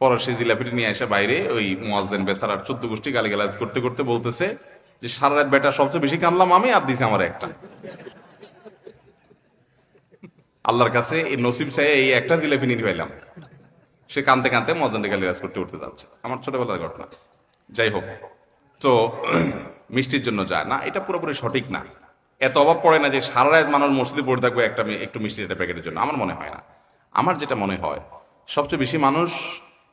পরে সে জিলাপিটা নিয়ে এসে বাইরে, ওই মোয়াজ্জেন বেসার আর চোদ্দ গোষ্ঠী গালিগালাজ করতে করতে বলতেছে যে, সারা রাত বেটা সবচেয়ে বেশি কানলাম আমি, আর দিছে আমার একটা। আল্লাহর কাছে এই নসিব চাই এই একটা জিলাপি নিয়ে পাইলাম সে কানতে কানতে মজানটা গালিগালাজ করতে করতে যাচ্ছে। আমার ছোটবেলার ঘটনা। যাই হোক, তো মিষ্টির জন্য যায় না, এটা পুরোপুরি সঠিক না। এত অভাব পড়ে না যে, সারা রাত মানুষ মসজিদে পড়ে থাকবে একটা একটু মিষ্টি একটা প্যাকেটের জন্য। আমার মনে হয় না। আমার যেটা মনে হয়, সবচেয়ে বেশি মানুষ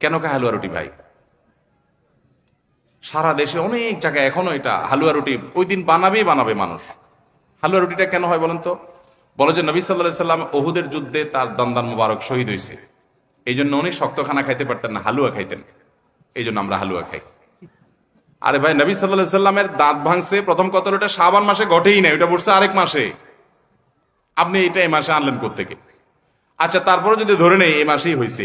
কেন খায় হালুয়া রুটি ভাই? সারা দেশে অনেক জায়গায় এখনও এটা হালুয়া রুটি ওই দিন বানাবেই বানাবে মানুষ। হালুয়া রুটিটা কেন হয় বলেন তো? বলে যে নবী সাল্লাহ সাল্লাম ওহুদের যুদ্ধে তার দন্দান মুবারক শহীদ হয়েছে। এই জন্য উনি শক্ত খানা খাইতে পারতেন না, হালুয়া খাইতেন। এই জন্য আমরা হালুয়া খাই। আরে ভাই, নবী সাল্লাহ সাল্লামের দাঁত ভাঙছে, প্রথম কতটা সাবান মাসে ঘটেই নাই ওটা পড়ছে আরেক মাসে। আপনি এটা এই মাসে আনলেন কোথেকে আচ্ছা তারপরে যদি ধরে নেই, এই মাসেই হয়েছে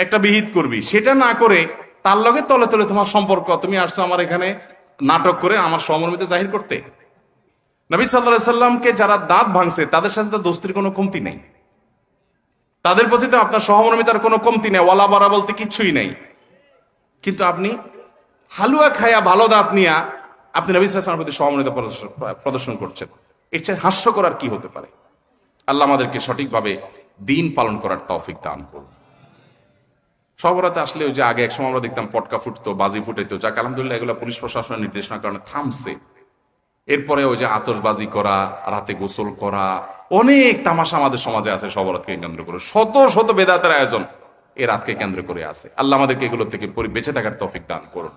একটা বিহিত করবি। সেটা না করে তার লগে তলে তলে তোমার সম্পর্ক। তুমি আসছো আমার এখানে নাটক করে আমার সমর্মিত জাহির করতে। নবী সাল্লাহ সাল্লামকে যারা দাঁত ভাঙছে, তাদের সাথে তো দোস্তির কোনো কমতি নেই। তাদের প্রতি তো আপনার সহমর্মিতার কোনো কমতি নেই, ওয়ালা বারা বলতে কিচ্ছুই নেই। কিন্তু আপনি হালুয়া খায়া ভালো দাঁত নিয়া আপনি নবী সাল্লামের প্রতি সহমর্মিতা প্রদর্শন- প্রদর্শন করছেন। এর চেয়ে হাস্য করার কি হতে পারে? আল্লাহ আমাদেরকে সঠিকভাবে দিন পালন করার তৌফিক দান করুন। সবরাতে আসলে ওই যে আগে একসময় আমরা দেখতাম পটকা ফুটতো, বাজি ফুটাইতো। যাক, আলহামদুলিল্লাহ, এগুলো পুলিশ প্রশাসনের নির্দেশনার কারণে থামছে। এরপরে ওই যে আতসবাজি করা, রাতে গোসল করা, অনেক তামাশা আমাদের সমাজে আছে সবরাতকে কেন্দ্র করে। শত শত বেদাতের আয়োজন এ রাতকে কেন্দ্র করে আছে। আল্লাহ আমাদেরকে এগুলো থেকে বেঁচে থাকার তফিক দান করুন।